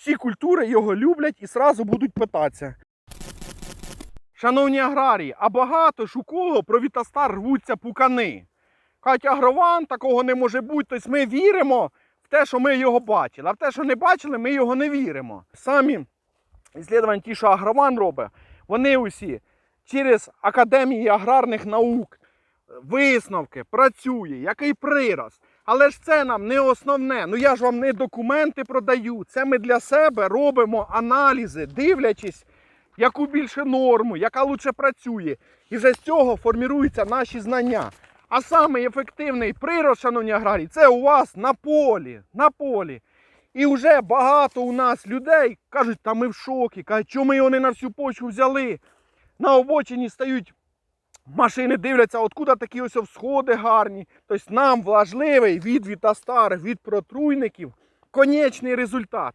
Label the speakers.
Speaker 1: всі культури його люблять і сразу будуть питатися. Шановні аграрії, а багато ж у кого про Вітастар рвуться пукани. Кажуть, агрован, такого не може бути. Тобто ми віримо в те, що ми його бачили. А в те, що не бачили, ми його не віримо. Самі іслідування, ті, що агрован робить, вони усі через Академії аграрних наук, висновки, працює, який прирост. Але ж це нам не основне. Ну я ж вам не документи продаю. Це ми для себе робимо аналізи, дивлячись, яку більше норму, яка лучше працює. І вже з цього форміруються наші знання. А саме ефективний прирост, шановні аграрії, це у вас на полі. На полі. І вже багато у нас людей кажуть, та ми в шокі, кажуть, чому ми його не на всю почву взяли. На обочині стають машини, дивляться, откуда такі ось всходи гарні. Тобто нам важливий від вітастарих, від протруйників конечний результат.